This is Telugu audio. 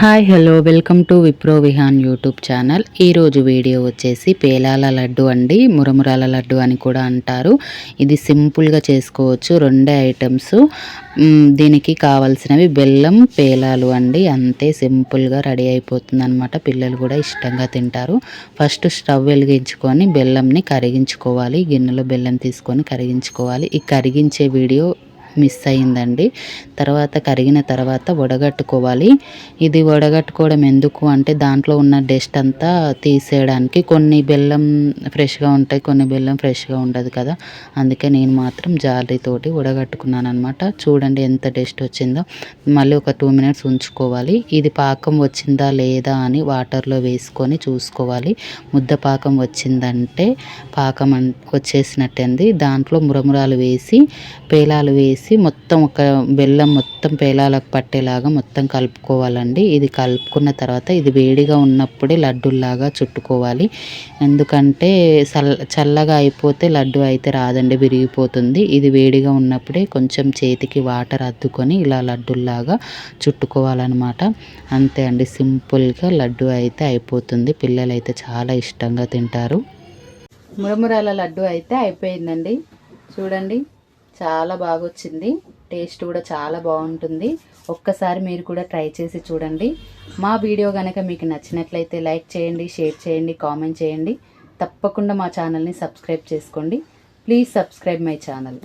Hi hello welcome to Vipro Vihaan YouTube channel. ఈరోజు వీడియో వచ్చేసి పేలాల లడ్డు అండి మురమురాల లడ్డు అని కూడా అంటారు. ఇది సింపుల్గా చేసుకోవచ్చు రెండే ఐటమ్స్. దీనికి కావాల్సినవి బెల్లం పేలాలు అండి. అంతే సింపుల్గా రెడీ అయిపోతుంది అనమాట పిల్లలు కూడా ఇష్టంగా తింటారు. ఫస్ట్ స్టవ్ వెలిగించుకొని బెల్లంని కరిగించుకోవాలి. గిన్నెలో బెల్లం తీసుకొని కరిగించుకోవాలి. ఈ కరిగించే వీడియో మిస్ అయిందండి. తర్వాత కరిగిన తర్వాత వడగట్టుకోవాలి. ఇది వడగట్టుకోవడం ఎందుకు అంటే దాంట్లో ఉన్న డస్ట్ అంతా తీసేయడానికి కొన్ని బెల్లం ఫ్రెష్గా ఉంటాయి కొన్ని బెల్లం ఫ్రెష్గా ఉండదు కదా. అందుకే నేను మాత్రం జాలీతోటి వడగట్టుకున్నాను అనమాట చూడండి ఎంత డస్ట్ వచ్చిందో. మళ్ళీ ఒక టూ మినిట్స్ ఉంచుకోవాలి. ఇది పాకం వచ్చిందా లేదా అని వాటర్లో వేసుకొని చూసుకోవాలి. ముద్ద పాకం వచ్చిందంటే పాకం అన్ దాంట్లో మురమురాలు వేసి పేలాలు వేసి మొత్తం ఒక బెల్లం మొత్తం పేలాలకు పట్టేలాగా మొత్తం కలుపుకోవాలండి. ఇది కలుపుకున్న తర్వాత ఇది వేడిగా ఉన్నప్పుడే లడ్డూలాగా చుట్టుకోవాలి. ఎందుకంటే చల్ల చల్లగా అయిపోతే లడ్డు అయితే రాదండి విరిగిపోతుంది. ఇది వేడిగా ఉన్నప్పుడే కొంచెం చేతికి వాటర్ అద్దుకొని ఇలా లడ్డులాగా చుట్టుకోవాలన్నమాట. అంతే అండి సింపుల్గా లడ్డు అయితే అయిపోతుంది. పిల్లలు అయితే చాలా ఇష్టంగా తింటారు. మురమురాల లడ్డు అయితే అయిపోయిందండి. చూడండి. చాలా బాగా వచ్చింది టేస్ట్ కూడా చాలా బాగుంటుంది. ఒక్కసారి మీరు కూడా ట్రై చేసి చూడండి. మా వీడియో కనుక మీకు నచ్చినట్లయితే లైక్ చేయండి షేర్ చేయండి కామెంట్ చేయండి. తప్పకుండా మా ఛానల్ని సబ్స్క్రైబ్ చేసుకోండి. Please subscribe my channel.